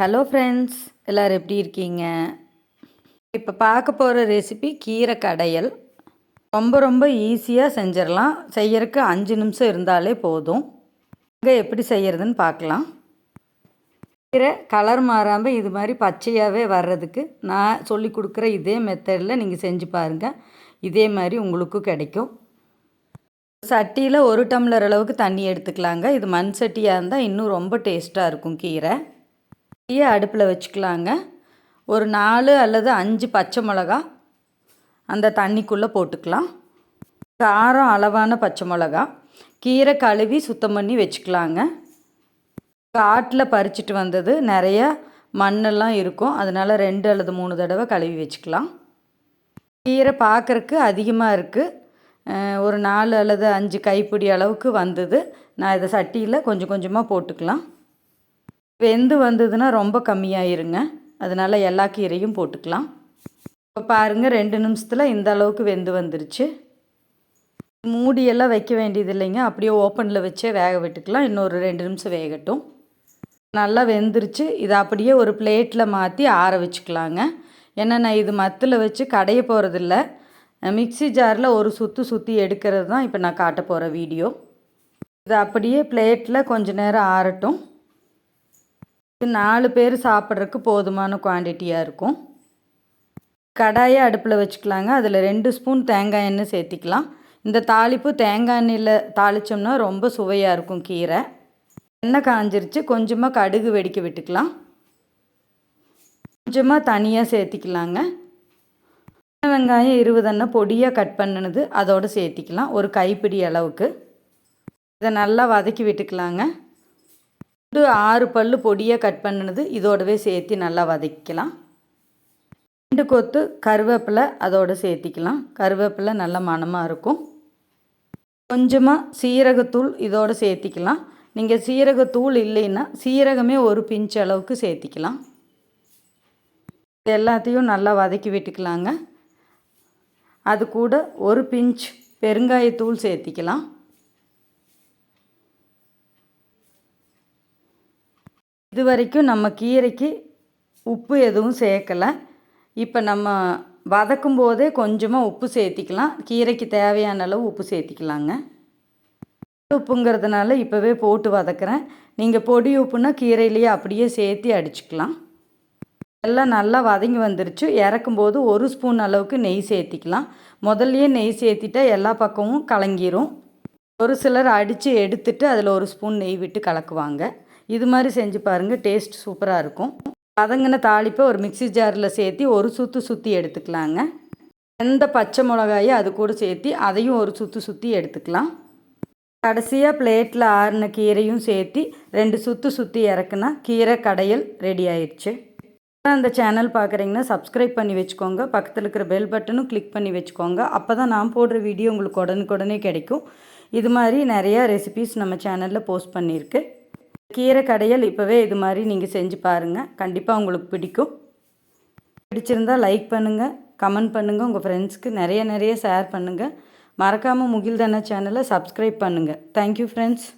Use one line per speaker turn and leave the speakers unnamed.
Hello friends எல்லோரும் எப்படி இருக்கீங்க? இப்போ பார்க்க போகிற ரெசிபி கீரை கடையல். ரொம்ப ரொம்ப ஈஸியாக செஞ்சிடலாம். செய்யறதுக்கு அஞ்சு நிமிஷம் இருந்தாலே போதும். இங்கே எப்படி செய்கிறதுன்னு பார்க்கலாம். கீரை கலர் மாறாமல் இது மாதிரி பச்சையாகவே வர்றதுக்கு நான் சொல்லி கொடுக்குற இதே மெத்தடில் நீங்கள் செஞ்சு பாருங்கள் இதே மாதிரி உங்களுக்கும் கிடைக்கும். சட்டியில் ஒரு டம்ளர் அளவுக்கு தண்ணி எடுத்துக்கலாங்க. இது மண் சட்டியாக இருந்தால் இன்னும் ரொம்ப டேஸ்ட்டாக இருக்கும் கீரை. தீயை அடுப்பில் வச்சுக்கலாங்க. ஒரு நாலு அல்லது அஞ்சு பச்சை மிளகா அந்த தண்ணிக்குள்ளே போட்டுக்கலாம். காரம் அளவான பச்சை மிளகா. கீரை கழுவி சுத்தம் பண்ணி வச்சுக்கலாங்க. காட்டில் பறிச்சிட்டு வந்தது நிறைய மண்ணெல்லாம் இருக்கும். அதனால் ரெண்டு அல்லது மூணு தடவை கழுவி வச்சுக்கலாம். கீரை பார்க்குறக்கு அதிகமாக இருக்குது ஒரு நாலு அல்லது அஞ்சு கைப்பிடி அளவுக்கு வந்தது. நான் இதை சட்டியில் கொஞ்சம் கொஞ்சமாக போட்டுக்கலாம். வெந்து வந்ததுன்னா ரொம்ப கம்மியாயிருங்க. அதனால் எல்லா கீரையும் போட்டுக்கலாம். இப்போ பாருங்கள் ரெண்டு நிமிஷத்தில் இந்த அளவுக்கு வெந்து வந்துருச்சு. மூடியெல்லாம் வைக்க வேண்டியது இல்லைங்க அப்படியே ஓப்பனில் வச்சே வேக விட்டுக்கலாம். இன்னொரு ரெண்டு நிமிஷம் வேகட்டும். நல்லா வெந்துருச்சு. இதை அப்படியே ஒரு பிளேட்டில் மாற்றி ஆற வச்சுக்கலாங்க. ஏன்னா நான் இது மத்தில் வச்சு கடைய போகிறதில்ல மிக்சி ஜாரில் ஒரு சுற்று சுற்றி எடுக்கிறது தான் இப்போ நான் காட்ட போகிற வீடியோ. இது அப்படியே பிளேட்டில் கொஞ்சம் நேரம் ஆறட்டும். நாலு பேர் சாப்பிட்றதுக்கு போதுமான குவான்டிட்டியாக இருக்கும். கடாயை அடுப்பில் வச்சுக்கலாங்க. அதில் ரெண்டு ஸ்பூன் தேங்காய் எண்ணெய் சேர்த்திக்கலாம். இந்த தாளிப்பு தேங்காய் எண்ணெயில் தாளித்தோம்னா ரொம்ப சுவையாக இருக்கும் கீரை. எண்ணெய் காஞ்சிருச்சு. கொஞ்சமாக கடுகு வெடிக்க விட்டுக்கலாம். கொஞ்சமாக தனியாக சேர்த்திக்கலாங்க. வெங்காயம் இருபதுன்னா பொடியாக கட் பண்ணினது அதோடு சேர்த்திக்கலாம். ஒரு கைப்பிடி அளவுக்கு. இதை நல்லா வதக்கி விட்டுக்கலாங்க. ஆறு பல் பொடியாக கட் பண்ணினது இதோடவே சேர்த்து நல்லா வதக்கிக்கலாம். ரெண்டு கொத்து கருவேப்பிலை அதோடு சேர்த்திக்கலாம். கருவேப்பிலை நல்ல மணமாக இருக்கும். கொஞ்சமாக சீரகத்தூள் இதோடு சேர்த்திக்கலாம். நீங்கள் சீரகத்தூள் இல்லைன்னா சீரகமே ஒரு பிஞ்ச் அளவுக்கு சேர்த்திக்கலாம். எல்லாத்தையும் நல்லா வதக்கி விட்டுக்கலாங்க. அது கூட ஒரு பிஞ்ச் பெருங்காயத்தூள் சேர்த்திக்கலாம். இது வரைக்கும் நம்ம கீரைக்கு உப்பு எதுவும் சேர்க்கலை. இப்போ நம்ம வதக்கும் போதே கொஞ்சமாக உப்பு சேர்த்திக்கலாம். கீரைக்கு தேவையான அளவு உப்பு சேர்த்திக்கலாங்க. உப்புங்கிறதுனால இப்போவே போட்டு வதக்கிறேன். நீங்கள் பொடி உப்புனா கீரையிலேயே அப்படியே சேர்த்து அடிச்சுக்கலாம். எல்லாம் நல்லா வதங்கி வந்துருச்சு. இறக்கும்போது ஒரு ஸ்பூன் அளவுக்கு நெய் சேர்த்திக்கலாம். முதல்லையே நெய் சேர்த்திட்டா எல்லா பக்கமும் கலங்கிரும். ஒரு சிலர் அடித்து எடுத்துட்டு அதில் ஒரு ஸ்பூன் நெய் விட்டு கலக்குவாங்க. இது மாதிரி செஞ்சு பாருங்கள் டேஸ்ட் சூப்பராக இருக்கும். வதங்கின தாளிப்பை ஒரு மிக்சி ஜாரில் சேர்த்து ஒரு சுற்று சுற்றி எடுத்துக்கலாங்க. எந்த பச்சை மிளகாயோ அது கூட சேர்த்து அதையும் ஒரு சுற்று சுற்றி எடுத்துக்கலாம். கடைசியாக பிளேட்டில் ஆறின கீரையும் சேர்த்து ரெண்டு சுற்று சுற்றி இறக்குனா கீரை கடையல் ரெடி ஆயிடுச்சு அந்த சேனல் பார்க்குறீங்கன்னா சப்ஸ்கிரைப் பண்ணி வச்சுக்கோங்க. பக்கத்தில் இருக்கிற பெல் பட்டனும் கிளிக் பண்ணி வச்சுக்கோங்க. அப்போ தான் நான் போடுற வீடியோ உங்களுக்கு உடனுக்குடனே கிடைக்கும். இது மாதிரி நிறையா ரெசிபீஸ் நம்ம சேனலில் போஸ்ட் பண்ணியிருக்கு. கீரை கடையல் இப்போவே இது மாதிரி நீங்கள் செஞ்சு பாருங்கள். கண்டிப்பாக உங்களுக்கு பிடிக்கும். பிடிச்சிருந்தால் லைக் பண்ணுங்கள் கமெண்ட் பண்ணுங்கள் உங்கள் ஃப்ரெண்ட்ஸ்க்கு நிறைய நிறைய ஷேர் பண்ணுங்கள். மறக்காமல் முகில்தான சேனலை சப்ஸ்கிரைப் பண்ணுங்கள். Thank you friends